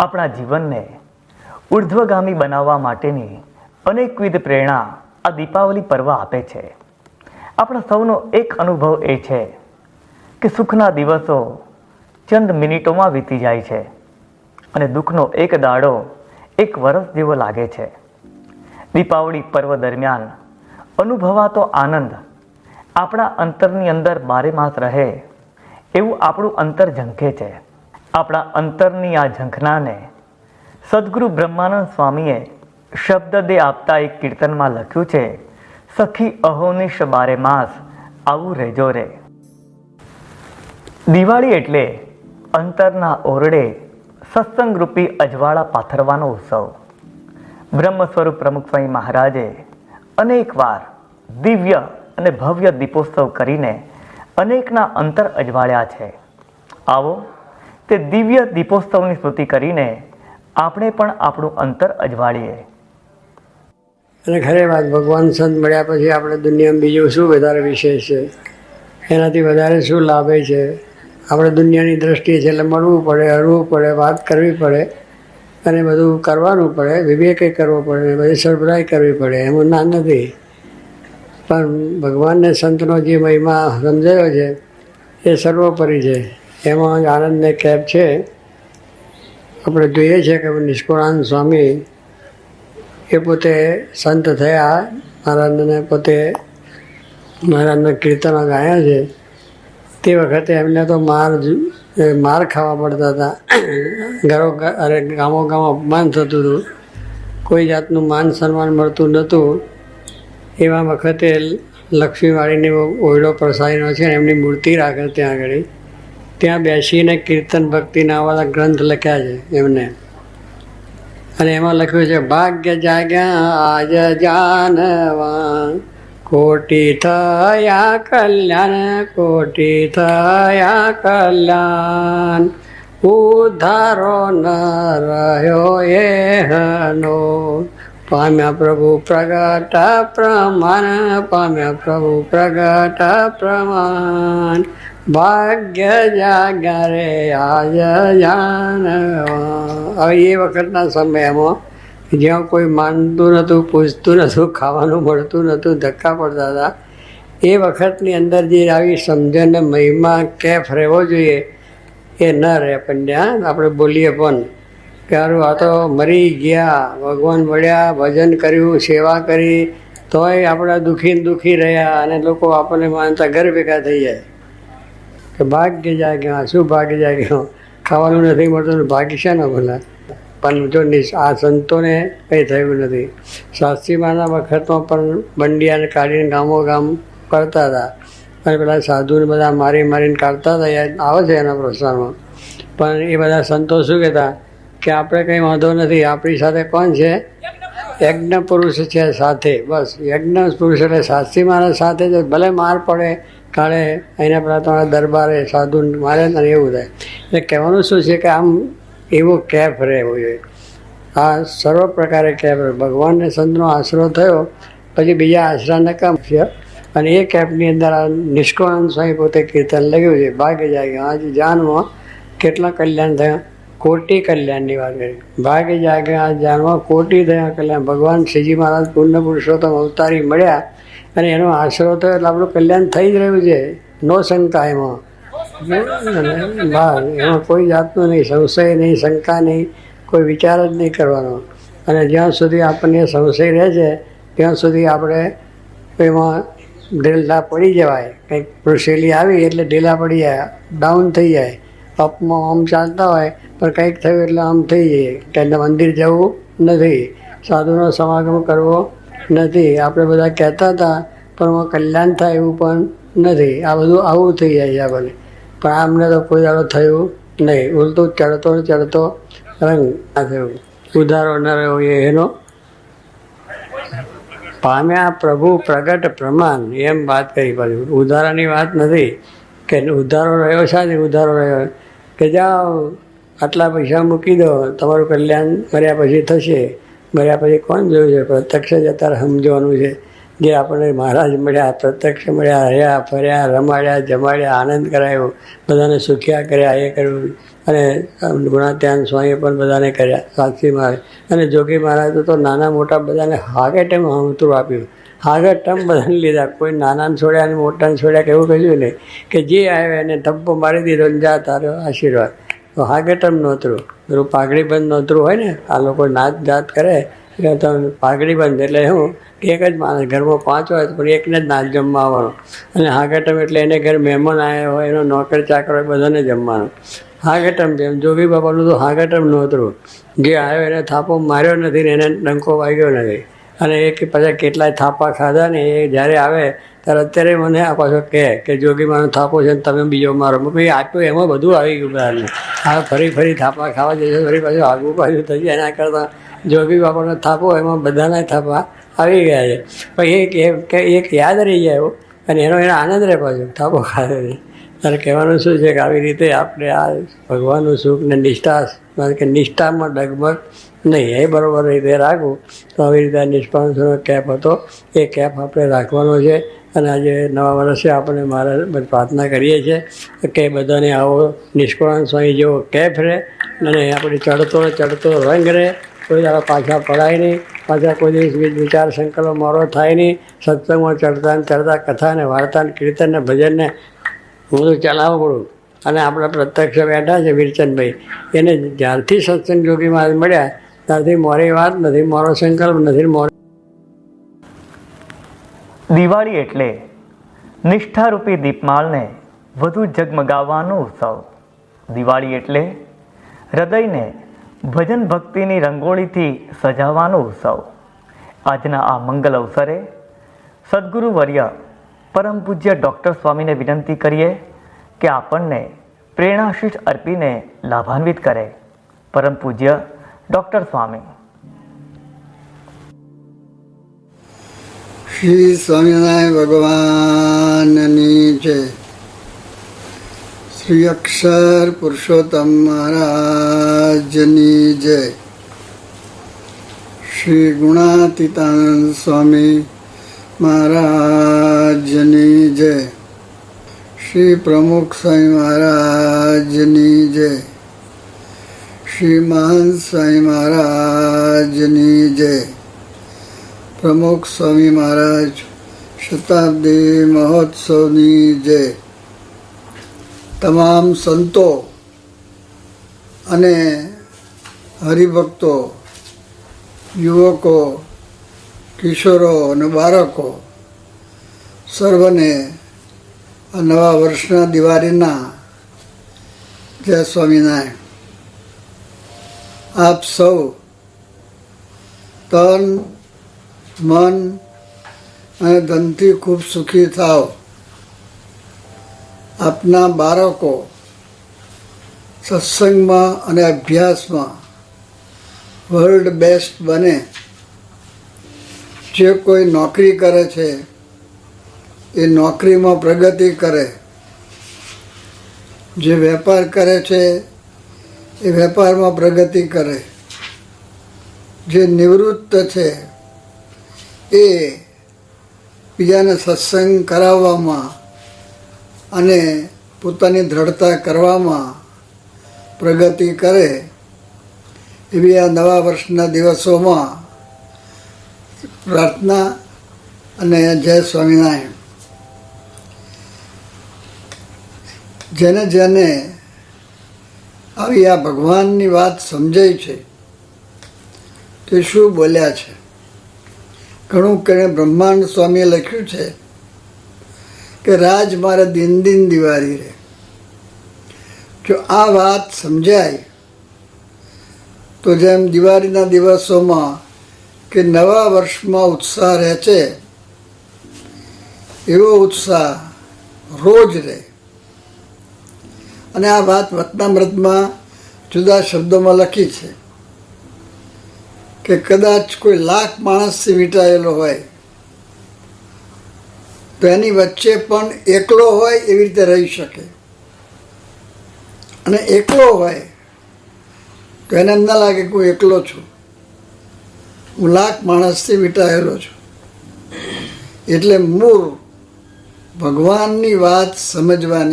આપણા જીવનને ઉર્ધ્વગામી બનાવવા માટેની અનેકવિધ પ્રેરણા આ દીપાવલી પર્વ આપે છે. આપણા સૌનો એક અનુભવ એ છે કે સુખના દિવસો ચંદ મિનિટોમાં વીતી જાય છે અને દુઃખનો એક દાડો એક વરસ જેવો લાગે છે. દીપાવળી પર્વ દરમિયાન અનુભવાતો આનંદ આપણા અંતરની અંદર બારે માસ રહે એવું આપણું અંતર ઝંખે છે. આપણા અંતરની આ ઝંખનાને સદગુરુ બ્રહ્માનંદ સ્વામીએ શબ્દ દે આપતા એક કીર્તનમાં લખ્યું છે, સખી અહોનિશ બારે માસ, આવું રહેજો રે. દિવાળી એટલે અંતરના ઓરડે સત્સંગરૂપી અજવાળા પાથરવાનો ઉત્સવ. બ્રહ્મ સ્વરૂપ પ્રમુખ સ્વામી મહારાજે અનેકવાર દિવ્ય અને ભવ્ય દીપોત્સવ કરીને અનેકના અંતર અજવાળ્યા છે. આવો તે દિવ્ય દીપોત્સવની સ્તુતિ કરીને આપણે પણ આપણું અંતર અજવાળીએ. અને ખરે વાત, ભગવાન સંત મળ્યા પછી આપણે દુનિયામાં બીજું શું વધારે વિશેષ છે? એનાથી વધારે શું લાભે છે? આપણે દુનિયાની દ્રષ્ટિએ છે એટલે મળવું પડે, હરવું પડે, વાત કરવી પડે અને બધું કરવાનું પડે, વિવેકે કરવો પડે, બધી સરભરાઈ કરવી પડે, એમાં ના નથી. પણ ભગવાનને સંતનો જે મહિમા સમજાયો છે, એ સર્વોપરી છે. એમાં આનંદને કેબ છે. આપણે જોઈએ છીએ કે નિષ્કુળાનંદ સ્વામી એ પોતે સંત થયા. મહારાજને પોતે મહારાજના કીર્તનો ગાયા છે. તે વખતે એમને તો માર માર ખાવા પડતા હતા. ઘરો, અરે ગામો ગામ અપમાન થતું હતું. કોઈ જાતનું માન સન્માન મળતું નહોતું. એવા વખતે લક્ષ્મીવાળીની ઓયડો પ્રસારીનો છે એમની મૂર્તિ રાખે ત્યાં આગળ. ત્યાં બેસીને કીર્તન ભક્તિના વાળા ગ્રંથ લખ્યા છે એમને. અને એમાં લખ્યું છે, ભાગ્ય જાગ્યા આજ જાનવા કોટી થયા કલ્યાણ, કોટી થયા કલ્યાણ ઉદ્ધારો ન રહ્યો એહનો. પામ્યા પ્રભુ પ્રગટ પ્રમાણ, પામ્યા પ્રભુ પ્રગટ પ્રમાણ ભાગ્ય જાગ્યા રે આજ જાનવા હવે એ વખતના સમયમાં જ્યાં કોઈ માનતું નહોતું પૂછતું નહોતું ખાવાનું મળતું નહોતું ધક્કા પડતા હતા, એ વખતની અંદર જે આવી સમજણ મહિમા કેફ રહેવો જોઈએ, એ ન રહે. પણ ત્યાં આપણે બોલીએ પણ કે આ તો મરી ગયા, ભગવાન મળ્યા, ભજન કર્યું, સેવા કરી, તોય આપણા દુઃખીને દુઃખી રહ્યા અને લોકો આપણને માનતા ઘર ભેગા થઈ જાય. કે ભાગ્ય જાગ્યા શું ભાગ્ય જાગ્યો ખાવાનું નથી મળતું ભાગ્ય છે ને ભલા પણ જો આ સંતોને કંઈ થયું નથી. શાસ્ત્રીમાના વખતમાં પણ બંડિયાને કાઢીને ગામો ગામ કરતા હતા. અને પેલા સાધુને બધા મારી મારીને કાઢતા હતા યાદ આવે છે એના પ્રશ્નમાં પણ એ બધા સંતો શું કહેતા? કે આપણે કંઈ વાંધો નથી, આપણી સાથે કોણ છે? યજ્ઞ પુરુષ છે સાથે. બસ, યજ્ઞ પુરુષ એટલે શાસ્ત્રી મારા સાથે જ ભલે માર પડે કાળે એના તમારા દરબારે સાધુ મારે ને એવું થાય. એટલે કહેવાનું શું છે કે આમ એવો કેફ રહેવો જોઈએ. આ સર્વ પ્રકારે કેફ ભગવાનને સંતનો આશરો થયો, પછી બીજા આશરાને કામ છે અને એ કેફની અંદર આ નિષ્કળાન સ્વામી પોતે કીર્તન લખ્યું છે. ભાગ્ય જાય આજ જાનમાં કેટલા કલ્યાણ થયા? કોટી કલ્યાણની વાત કરી. ભાગ્ય જાગે આ જાનમાં કોટી થયા. કલ્યાણ. ભગવાન શ્રીજી મહારાજ પૂર્ણ પુરુષોત્તમ અવતારી મળ્યા. અને એનો આશરો તો એટલે આપણું કલ્યાણ થઈ જ રહ્યું છે. નો શંકા એમાં. બહાર, એમાં કોઈ જાતનું નહીં, સંશય નહીં, શંકા નહીં, કોઈ વિચાર જ નહીં કરવાનો. અને જ્યાં સુધી આપણને સંશય રહે છે, ત્યાં સુધી આપણે એમાં ઢીલા પડી જવાય. કંઈક મુશ્કેલી આવી એટલે ઢીલા પડી જાય ડાઉન થઈ જાય. અપમાં આમ ચાલતા હોય, પણ કંઈક થયું એટલે આમ થઈ જાય. એટલે મંદિર જવું નથી. સાધુનો સમાગમ કરવો નથી. આપણે બધા કહેતા હતા, પણ એમાં કલ્યાણ થાય એવું પણ નથી. આ બધું આવું થઈ જાય છે આપણને. પણ આમને તો કોઈ દાડો થયું નહીં. ઉલટું ચડતો ચડતો રંગ ના થયું. ઉધારો ન રહ્યો એનો. પામ્યા પ્રભુ પ્રગટ પ્રમાણ, એમ વાત કરી પાછી ઉધારાની વાત નથી કે ઉધારો રહ્યો સાથે ઉધારો રહ્યો. કે જાઓ, આટલા પૈસા મૂકી દો, તમારું કલ્યાણ કર્યા પછી થશે. મર્યા પછી કોણ જોયું છે? પ્રત્યક્ષ જ અત્યારે સમજવાનું છે. જે આપણને મહારાજ મળ્યા, પ્રત્યક્ષ મળ્યા, રહ્યા, ફર્યા, રમાડ્યા, જમાડ્યા, આનંદ કરાયો, બધાને સુખ્યા કર્યા, એ કર્યું. અને ગુણાત્યાન સ્વામીએ પણ બધાને કર્યા, સાક્ષી મારે અને જોગી મહારાજ તો નાના મોટા બધાને હાગેટેમ હમતું આપ્યું. હાગેટમ બધાને લીધા. કોઈ નાનાને છોડ્યા અને મોટાને છોડ્યા કે એવું કહ્યું નહીં. કે જે આવ્યો એને ધબ્બો મારી દીધો જા તારો આશીર્વાદ. તો હાગેટમ નોતરું. પેલું પાઘડી બંધ નોતરું હોય ને, આ લોકો નાચ જાત કરે, એટલે તમે પાઘડી બંધ, એટલે શું કે એક જ માણસ ઘરમાં પાંચ હોય તો પણ એકને જ નાચ જમવા અને હાગટમ એટલે એને ઘર મહેમાન આવ્યા હોય, એનો નોકર ચાકર હોય, બધાને જમવાનું. હાગટમ જેમ જોગી બાબાનું તો હાગટમ નહોતું જે આવ્યો એને થાપો માર્યો નથી ને એને ડંકો વાગ્યો નથી. અને એ કે પાછા કેટલાય થાપા ખાધા ને એ જ્યારે આવે, ત્યારે અત્યારે મને આ પાછો કહે કે, જોગી, મારો થાપો છે ને તમે બીજો મારો. ભાઈ આપ્યો એમાં બધું આવી ગયું બધાને આ ફરી ફરી થાપા ખાવા જશે ફરી પાછું આગું પાછું થઈ જાય, એના કરતાં જોગી બાપાનો થાપો એમાં બધાના થાપા આવી ગયા છે. પછી એક એક યાદ રહી જાય એવો, અને એનો એનો આનંદ રહે પાછું, થાપો ખાધે છે. તારે કહેવાનું શું છે કે, આવી રીતે આપણે આ ભગવાનનું સુખ ને નિષ્ઠા કે નિષ્ઠામાં ડગમગ નહીં, એ બરાબર રીતે રાખવું તો આવી રીતે આ કેપ હતો. એ કેપ આપણે રાખવાનો છે અને આજે નવા વર્ષે આપણે મારા પ્રાર્થના કરીએ છીએ કે બધાને આવો નિષ્કળાન સ્વામી જેવો કેપ રહે અને આપણે ચડતો ચડતો રંગ રહે. કોઈ દાડા પાછા પડાય નહીં. પાછા કોઈ દિવસ વિચાર સંકલ્પ મારો થાય નહીં. સત્સંગમાં ચડતા ને ચડતા કથા ને વાર્તા ને કીર્તન ને ભજન ને બધું પડું. અને આપણા પ્રત્યક્ષ બેઠા છે વીરચંદભાઈ. એને જ્યારથી સત્સંગ જોગી મળ્યા ત્યારથી મોરી વાત નથી, મોરો સંકલ્પ નથી, મોરો દિવાળી એટલે નિષ્ઠારૂપી દીપમાળને વધુ ઝગમગાવવાનો ઉત્સવ. દિવાળી એટલે હૃદયને ભજન ભક્તિની રંગોળીથી સજાવવાનો ઉત્સવ. આજના આ મંગલ અવસરે સદગુરુવર્ય પરમ પૂજ્ય ડૉક્ટર સ્વામીને વિનંતી કરીએ કે આપણને પ્રેરણાશીષ અર્પીને લાભાન્વિત કરે. પરમ પૂજ્ય ડૉક્ટર સ્વામી. શ્રી સ્વામિનારાયણ ભગવાનની છે. શ્રી અક્ષર પુરુષોત્તમ મહારાજની જય. શ્રી ગુણાતીતાનંદ સ્વામી મહારાજની જય. શ્રી પ્રમુખ સ્વામી મહારાજની જય. શ્રી મહંત સ્વામી મહારાજની જય. પ્રમુખ સ્વામી મહારાજ, શતાબ્દી મહોત્સવની જય. તમામ સંતો અને હરિભક્તો, યુવકો, કિશોરો અને બાળકો, સર્વને આ નવા વર્ષના દિવાળીના જય સ્વામિનારાયણ. આપ સૌ તન, મન અને ધનથી ખૂબ સુખી થાવ. આપના બાળકો સત્સંગમાં અને અભ્યાસમાં વર્લ્ડ બેસ્ટ બને. જે કોઈ નોકરી કરે છે, એ નોકરીમાં પ્રગતિ કરે. જે વેપાર કરે છે એ વેપારમાં પ્રગતિ કરે. જે નિવૃત્ત છે, એ બીજાને સત્સંગ કરાવવામાં અને પોતાની દ્રઢતા કરવામાં પ્રગતિ કરે, એવી આ નવા વર્ષના દિવસોમાં પ્રાર્થના અને જય સ્વામિનારાયણ. જેને જેને આવી આ ભગવાનની વાત સમજાય છે તે શું બોલ્યા છે? ઘણું કરીને બ્રહ્માંડ સ્વામીએ લખ્યું છે કે રાજ મારે દિન દિન દિવાળી રે જો આ વાત સમજાય, તો જેમ દિવાળીના દિવસોમાં કે નવા વર્ષમાં ઉત્સાહ રહે છે, એવો ઉત્સાહ રોજ રહે. અને આ વાત વતનામૃતમાં જુદા શબ્દોમાં લખી છે કે કદાચ કોઈ લાખ માણસથી વીંટાયેલો હોય, તો એની વચ્ચે પણ એકલો હોય એવી રીતે રહી શકે. અને એકલો હોય, તો એને એમ ના લાગે કે હું એકલો છું. હું લાખ માણસથી વીંટાયેલો છું. એટલે મૂળ ભગવાનની વાત સમજવાની